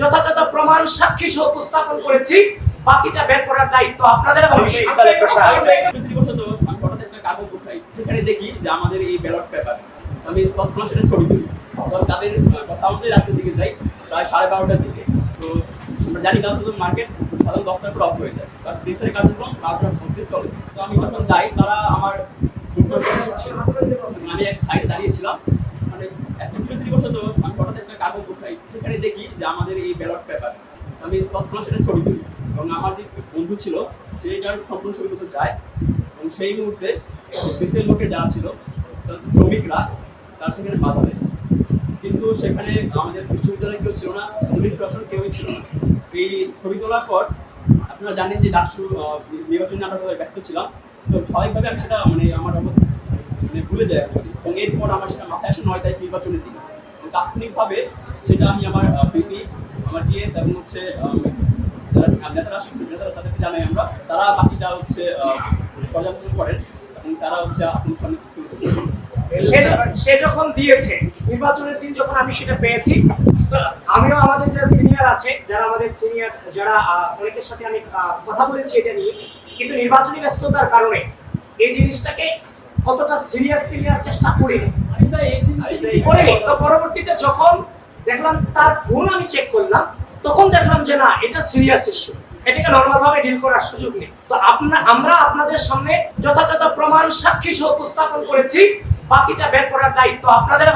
যথাযথ প্রমাণ সাক্ষী সহ উপস্থাপন করেছি। বাকিটা বের করার দায়িত্ব আপনাদের এবং সেখানে দেখি যে আমাদের এই ব্যালট পেপার আমি তৎক্ষণাৎ সেটা ছবি তুলি। তাদের কথা অনুযায়ী রাতের দিকে যাই প্রায় সাড়ে বারোটার দিকে। তো আমরা জানি কাগজ মার্কেট সাধারণ দশটার পর অফ হয়ে যায়। কারণ দেশের কার্যক্রম মধ্যে চলে। তো আমি যখন যাই তারা আমার আমি এক সাইডে দাঁড়িয়েছিলাম মানে একটা পরিস্থিতিবশত আমি হঠাৎ সেখানে দেখি যে আমাদের এই ব্যালট পেপার আমি তৎক্ষণাৎ সেটা ছবি তুলি। এবং আমার যে বন্ধু ছিল সম্পূর্ণ ছবি তুলতে যায়। এবং সেই মুহূর্তে দেশের লোকের যারা ছিল শ্রমিকরা তার সেখানে বাধা দেয়। কিন্তু সেখানে আমাদের বিশ্ববিদ্যালয়ে কেউ ছিল না পুলিশ প্রশাসন কেউই ছিল না। এই ছবি তোলার পর আপনারা জানেন যে ডাকসু নির্বাচনে আমরা ব্যস্ত ছিলাম। তো স্বাভাবিকভাবে আমি সেটা মানে আমার মানে ভুলে যায় এবং এরপর আমার সেটা মাথায় আসে নয় তারিখ নির্বাচনের দিন। তাৎক্ষণিকভাবে সেটা আমি আমার পিপি, আমার জিএস এবং হচ্ছে যারা নেতারা শিক্ষক নেতারা তাদেরকে জানাই আমরা, তারা বাকিটা হচ্ছে পর্যালোচনা করেন এবং তারা হচ্ছে। সে যখন- দিয়েছে, নির্বাচনের দিন যখন আমি সেটা পেয়েছি আমিও আমাদের যারা সিনিয়র আছে, যারা আমাদের সিনিয়র যারা অনেকের সাথে আমি কথা বলেছি এটা নিয়ে, কিন্তু নির্বাচনী ব্যস্ততার কারণে এই জিনিসটাকে কতটা সিরিয়াসলি নেওয়ার চেষ্টা করিনি করিনি পরবর্তীতে যখন দেখলাম তার ফোন আমি চেক করলাম, তখন দেখলাম যে না, এটা সিরিয়াস ইস্যু এটাকে নর্মাল ভাবে ডিল করার সুযোগ নেই। তো আপনা আমরা আপনাদের সামনে যথাযথ প্রমাণ সাক্ষী সহ উপস্থাপন করেছি। বাকিটা বের করার দায়িত্ব আপনাদের